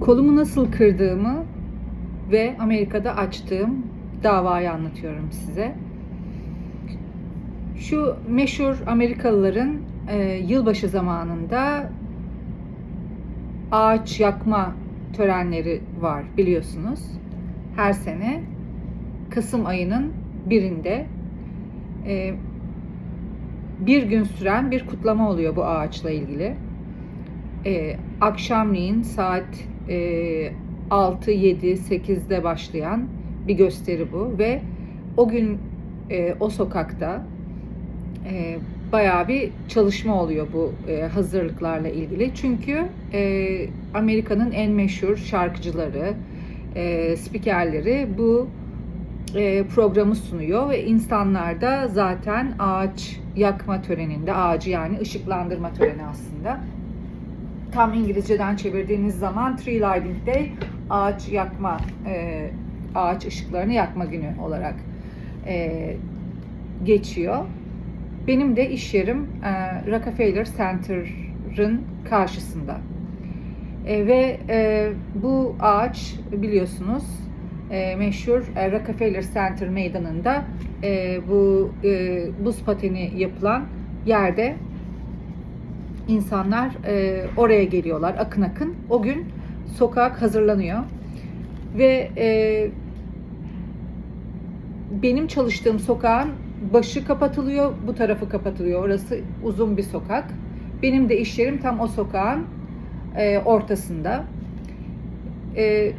Kolumu nasıl kırdığımı ve Amerika'da açtığım davayı anlatıyorum size. Şu meşhur Amerikalıların e, yılbaşı zamanında ağaç yakma törenleri var biliyorsunuz. Her sene Kasım ayının birinde e, bir gün süren bir kutlama oluyor bu ağaçla ilgili. E, akşamleyin saat e, 6, 7, 8'de başlayan bir gösteri bu ve o gün e, o sokakta e, bayağı bir çalışma oluyor bu e, hazırlıklarla ilgili. Çünkü e, Amerika'nın en meşhur şarkıcıları, e, spikerleri bu e, programı sunuyor ve insanlar da zaten ağaç yakma töreninde, ağacı yani ışıklandırma töreni aslında. Tam İngilizceden çevirdiğiniz zaman Tree Lighting Day, ağaç yakma, e, ağaç ışıklarını yakma günü olarak e, geçiyor. Benim de iş yerim e, Rockefeller Center'ın karşısında. E, ve e, bu ağaç biliyorsunuz e, meşhur e, Rockefeller Center meydanında e, bu e, buz pateni yapılan yerde insanlar e, oraya geliyorlar akın akın. O gün sokak hazırlanıyor ve e, benim çalıştığım sokağın başı kapatılıyor, bu tarafı kapatılıyor. Orası uzun bir sokak. Benim de iş yerim tam o sokağın e, ortasında. E,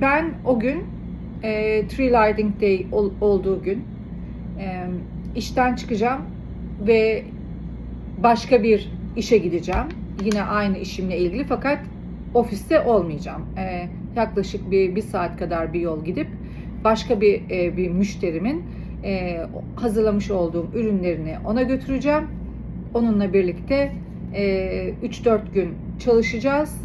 ben o gün e, Tree Lighting Day ol, olduğu gün e, işten çıkacağım ve başka bir işe gideceğim. Yine aynı işimle ilgili fakat ofiste olmayacağım. E, yaklaşık bir, bir saat kadar bir yol gidip başka bir e, bir müşterimin e, hazırlamış olduğum ürünlerini ona götüreceğim. Onunla birlikte e, 3-4 gün çalışacağız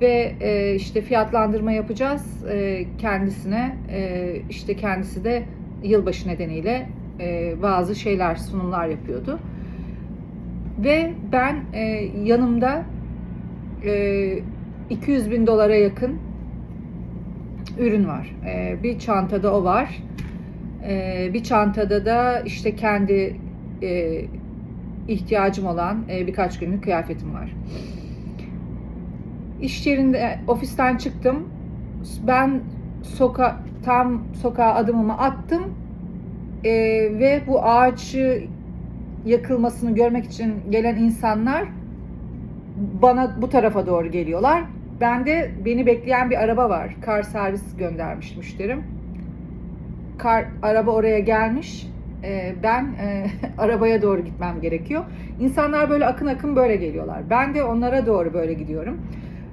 ve e, işte fiyatlandırma yapacağız e, kendisine. E, işte kendisi de yılbaşı nedeniyle e, bazı şeyler, sunumlar yapıyordu. Ve ben e, yanımda e, 200 bin dolara yakın ürün var. E, bir çantada o var. E, bir çantada da işte kendi e, ihtiyacım olan e, birkaç günlük kıyafetim var. İş yerinde, ofisten çıktım. Ben soka tam sokağa adımımı attım e, ve bu ağacı yakılmasını görmek için gelen insanlar bana bu tarafa doğru geliyorlar. Ben de beni bekleyen bir araba var. Kar servis göndermiş müşterim. Kar araba oraya gelmiş. Ee, ben e, arabaya doğru gitmem gerekiyor. İnsanlar böyle akın akın böyle geliyorlar. Ben de onlara doğru böyle gidiyorum.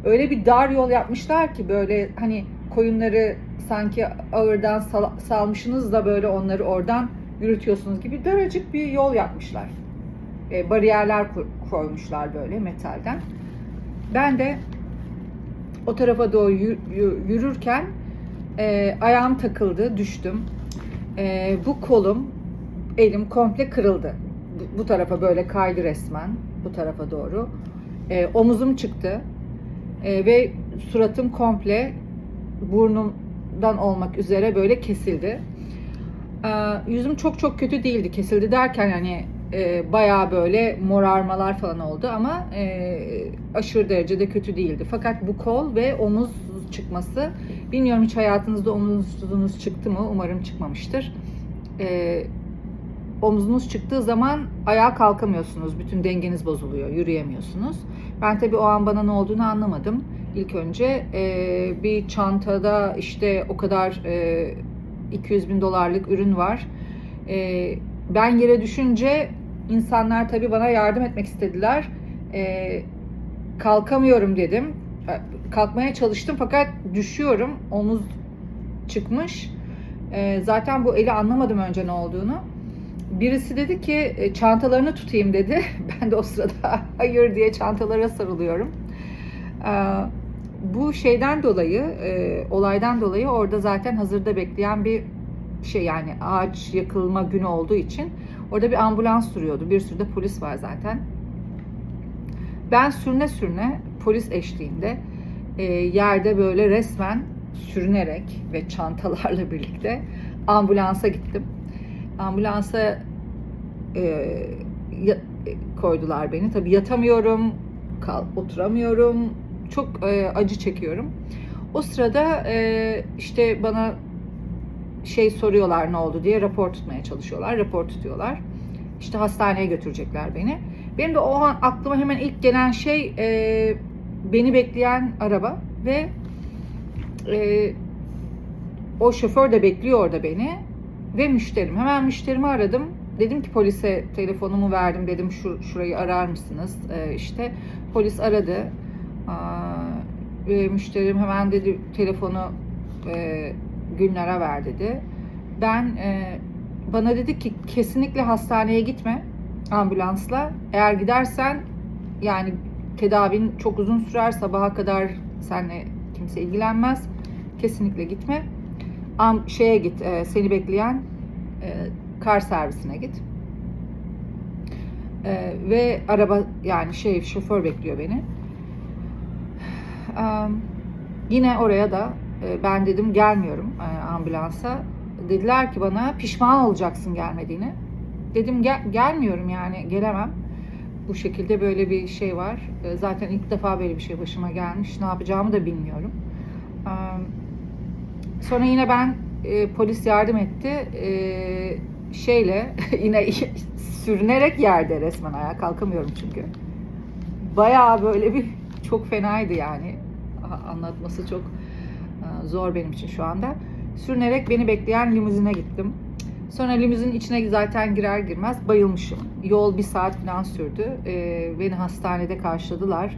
Öyle bir dar yol yapmışlar ki böyle hani koyunları sanki ağırdan sal- salmışsınız da böyle onları oradan yürütüyorsunuz gibi daracık bir yol yapmışlar. E, bariyerler koymuşlar böyle metalden. Ben de o tarafa doğru yü- yü- yürürken e, ayağım takıldı, düştüm. E, bu kolum, elim komple kırıldı. Bu tarafa böyle kaydı resmen, bu tarafa doğru. E, omuzum çıktı E, ve suratım komple burnumdan olmak üzere böyle kesildi. E, yüzüm çok çok kötü değildi. Kesildi derken hani e, bayağı böyle morarmalar falan oldu ama e, aşırı derecede kötü değildi. Fakat bu kol ve omuz çıkması, bilmiyorum hiç hayatınızda omuzunuz çıktı mı? Umarım çıkmamıştır. E, omuzunuz çıktığı zaman ayağa kalkamıyorsunuz. Bütün dengeniz bozuluyor, yürüyemiyorsunuz. Ben tabii o an bana ne olduğunu anlamadım. İlk önce e, bir çantada işte o kadar e, 200 bin dolarlık ürün var. E, ben yere düşünce insanlar tabii bana yardım etmek istediler. E, kalkamıyorum dedim. E, Kalkmaya çalıştım fakat düşüyorum. Omuz çıkmış. E, zaten bu eli anlamadım önce ne olduğunu. Birisi dedi ki e, çantalarını tutayım dedi. Ben de o sırada hayır diye çantalara sarılıyorum. Bu şeyden dolayı, e, olaydan dolayı orada zaten hazırda bekleyen bir şey yani ağaç yakılma günü olduğu için orada bir ambulans duruyordu. Bir sürü de polis var zaten. Ben sürüne sürüne polis eşliğinde e, yerde böyle resmen sürünerek ve çantalarla birlikte ambulansa gittim. Ambulansa e, ya- e, koydular beni. Tabii yatamıyorum, kal, oturamıyorum, çok e, acı çekiyorum. O sırada e, işte bana şey soruyorlar ne oldu diye rapor tutmaya çalışıyorlar. Rapor tutuyorlar. İşte hastaneye götürecekler beni. Benim de o an aklıma hemen ilk gelen şey e, beni bekleyen araba ve e, o şoför de bekliyor orada beni ve müşterim. Hemen müşterimi aradım. Dedim ki polise telefonumu verdim dedim şu şurayı arar mısınız? E, işte polis aradı. Ve müşterim hemen dedi telefonu e, Gülnar'a ver dedi. Ben e, bana dedi ki kesinlikle hastaneye gitme ambulansla. Eğer gidersen yani tedavin çok uzun sürer sabaha kadar seninle kimse ilgilenmez. Kesinlikle gitme. Am, şeye git e, seni bekleyen e, kar servisine git. E, ve araba yani şey şoför bekliyor beni. Yine oraya da e, ben dedim gelmiyorum e, ambulansa. Dediler ki bana pişman olacaksın gelmediğine. Dedim gel, gelmiyorum yani gelemem. Bu şekilde böyle bir şey var. E, Zaten ilk defa böyle bir şey başıma gelmiş. Ne yapacağımı da bilmiyorum. Sonra yine ben polis yardım etti. Şeyle yine sürünerek yerde resmen ayağa kalkamıyorum çünkü. Bayağı böyle bir çok fenaydı yani. Anlatması çok e, zor benim için şu anda. Sürünerek beni bekleyen limuzine gittim. Sonra limuzin içine zaten girer girmez bayılmışım. Yol bir saat falan sürdü. E, beni hastanede karşıladılar.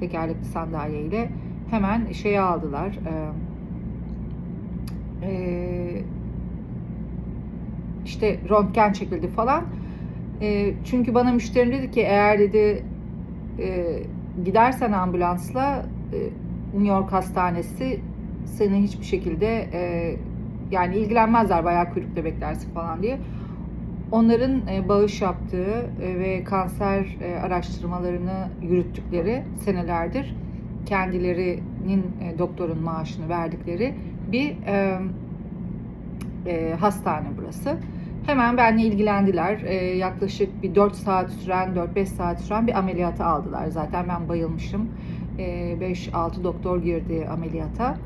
Tekerlekli sandalyeyle. Hemen şeye aldılar. E, e, işte röntgen çekildi falan. E, çünkü bana müşterim dedi ki eğer dedi e, gidersen ambulansla e, New York Hastanesi seni hiçbir şekilde e, yani ilgilenmezler bayağı kuyrukta beklersin falan diye. Onların e, bağış yaptığı ve kanser araştırmalarını yürüttükleri senelerdir kendilerinin doktorun maaşını verdikleri bir e, e, hastane burası. Hemen benimle ilgilendiler. E, yaklaşık bir 4 saat süren, 4-5 saat süren bir ameliyata aldılar. Zaten ben bayılmışım. E, 5-6 doktor girdi ameliyata.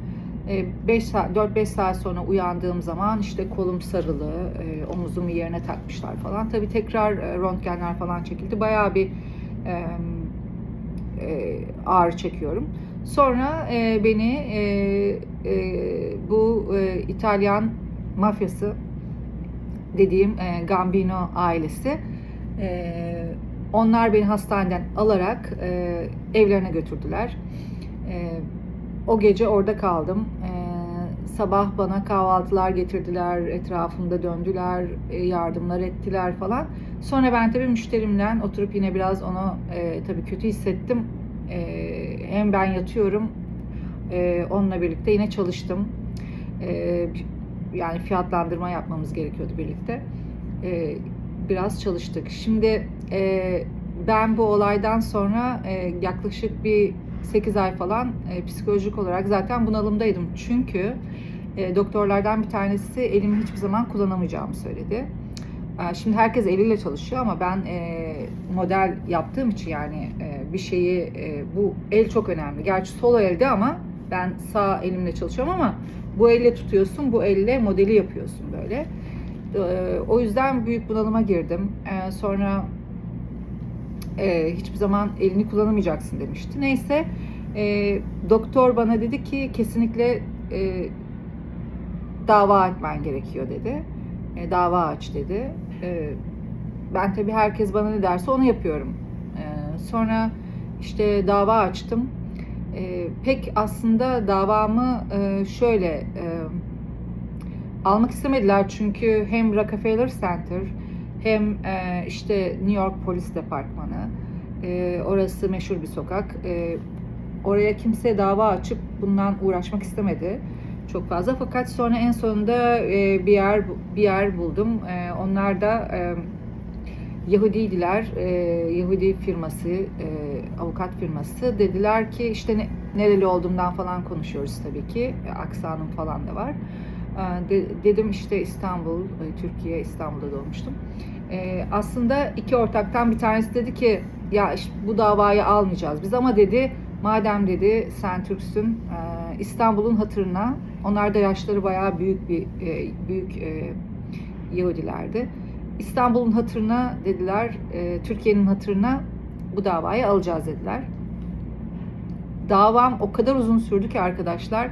E, 5 saat, 4-5 saat sonra uyandığım zaman işte kolum sarılı, e, omuzumu yerine takmışlar falan. Tabii tekrar e, röntgenler falan çekildi. Bayağı bir e, e, ağrı çekiyorum. Sonra e, beni e, e, bu e, İtalyan mafyası dediğim e, Gambino ailesi e, onlar beni hastaneden alarak e, evlerine götürdüler. E, o gece orada kaldım. E, sabah bana kahvaltılar getirdiler, etrafımda döndüler, e, yardımlar ettiler falan. Sonra ben tabii müşterimle oturup yine biraz onu e, tabii kötü hissettim. E, hem ben yatıyorum, e, onunla birlikte yine çalıştım. E, yani fiyatlandırma yapmamız gerekiyordu birlikte. E, biraz çalıştık. Şimdi e, ben bu olaydan sonra e, yaklaşık bir 8 ay falan e, psikolojik olarak zaten bunalımdaydım. Çünkü e, doktorlardan bir tanesi elimi hiçbir zaman kullanamayacağımı söyledi. E, Şimdi herkes eliyle çalışıyor ama ben e, model yaptığım için yani e, bir şeyi e, bu el çok önemli. Gerçi sol elde ama ben sağ elimle çalışıyorum ama bu elle tutuyorsun, bu elle modeli yapıyorsun böyle. E, O yüzden büyük bunalıma girdim. E, Sonra e, hiçbir zaman elini kullanamayacaksın demişti. Neyse e, doktor bana dedi ki kesinlikle e, dava etmen gerekiyor dedi. Dava aç dedi. Ben tabii herkes bana ne derse onu yapıyorum. Sonra işte dava açtım. E, pek aslında davamı e, şöyle e, almak istemediler çünkü hem Rockefeller Center hem e, işte New York Polis Departmanı e, orası meşhur bir sokak. E, oraya kimse dava açıp bundan uğraşmak istemedi çok fazla. Fakat sonra en sonunda e, bir yer bir yer buldum. E, onlar da e, Yahudiydiler, e, Yahudi firması, e, avukat firması. Dediler ki işte ne, nereli olduğumdan falan konuşuyoruz tabii ki. E, aksanım falan da var. E, de- dedim işte İstanbul, e, Türkiye, İstanbul'da doğmuştum. E, aslında iki ortaktan bir tanesi dedi ki ya işte bu davayı almayacağız biz ama dedi madem dedi sen Türksün e, İstanbul'un hatırına onlar da yaşları bayağı büyük bir e, büyük e, Yahudilerdi. İstanbul'un hatırına dediler, e, Türkiye'nin hatırına bu davayı alacağız dediler. Davam o kadar uzun sürdü ki arkadaşlar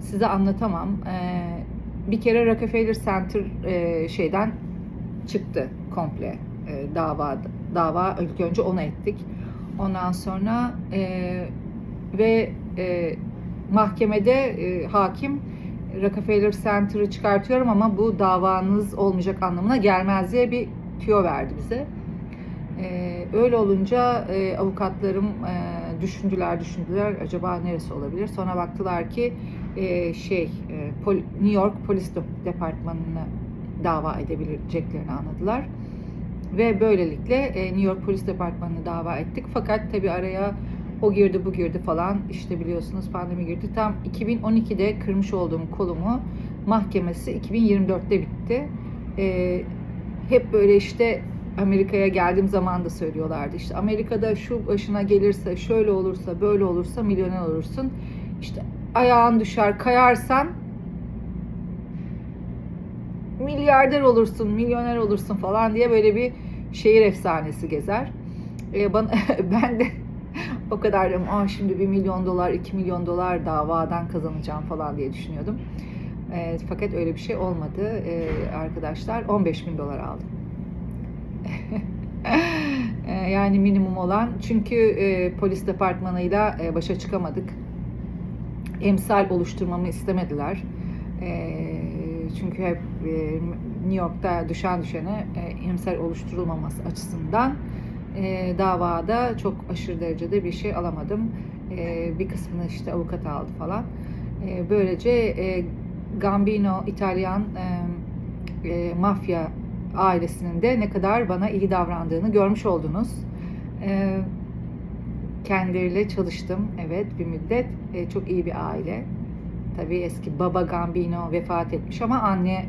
size anlatamam. E, bir kere Rockefeller Center e, şeyden çıktı komple e, dava dava ilk önce ona ettik. Ondan sonra e, ve e, mahkemede e, hakim Rockefeller Center'ı çıkartıyorum ama bu davanız olmayacak anlamına gelmez diye bir tüyo verdi bize. Ee, öyle olunca e, avukatlarım e, düşündüler düşündüler acaba neresi olabilir? Sonra baktılar ki e, şey e, pol- New York Polis De- Departmanı'nı dava edebileceklerini anladılar. Ve böylelikle e, New York Polis Departmanı'nı dava ettik. Fakat tabii araya o girdi bu girdi falan işte biliyorsunuz pandemi girdi. Tam 2012'de kırmış olduğum kolumu mahkemesi 2024'te bitti. Ee, hep böyle işte Amerika'ya geldiğim zaman da söylüyorlardı. İşte Amerika'da şu başına gelirse, şöyle olursa, böyle olursa milyoner olursun. İşte ayağın düşer, kayarsan milyarder olursun, milyoner olursun falan diye böyle bir şehir efsanesi gezer. Ee, bana, ben de o kadar dedim, Aa, şimdi 1 milyon dolar, 2 milyon dolar davadan kazanacağım falan diye düşünüyordum. Ee, fakat öyle bir şey olmadı Ee, arkadaşlar. 15 bin dolar aldım. Ee, yani minimum olan. Çünkü e, polis departmanıyla e, başa çıkamadık. Emsal oluşturmamı istemediler. Ee, çünkü hep e, New York'ta düşen düşene e, emsal oluşturulmaması açısından e, davada çok aşırı derecede bir şey alamadım. E, bir kısmını işte avukat aldı falan. E, böylece e, Gambino İtalyan e, e, mafya ailesinin de ne kadar bana iyi davrandığını görmüş oldunuz. E, kendileriyle çalıştım. Evet bir müddet. E, çok iyi bir aile. Tabii eski baba Gambino vefat etmiş ama anne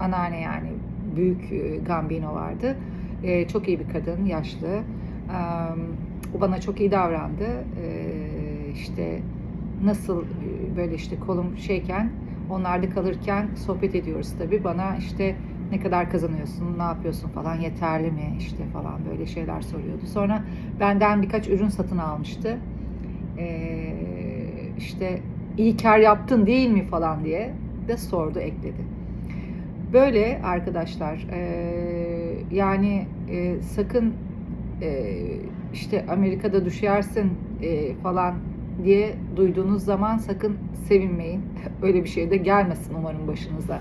anneanne yani büyük e, Gambino vardı. E, çok iyi bir kadın, yaşlı. E, o bana çok iyi davrandı. E, işte nasıl e, böyle işte kolum şeyken onlarda kalırken sohbet ediyoruz tabii. Bana işte ne kadar kazanıyorsun, ne yapıyorsun falan, yeterli mi işte falan böyle şeyler soruyordu. Sonra benden birkaç ürün satın almıştı. Ee, işte iyi kar yaptın değil mi falan diye de sordu, ekledi. Böyle arkadaşlar ee, yani e, sakın e, işte Amerika'da düşersin e, falan diye duyduğunuz zaman sakın sevinmeyin. Öyle bir şey de gelmesin umarım başınıza.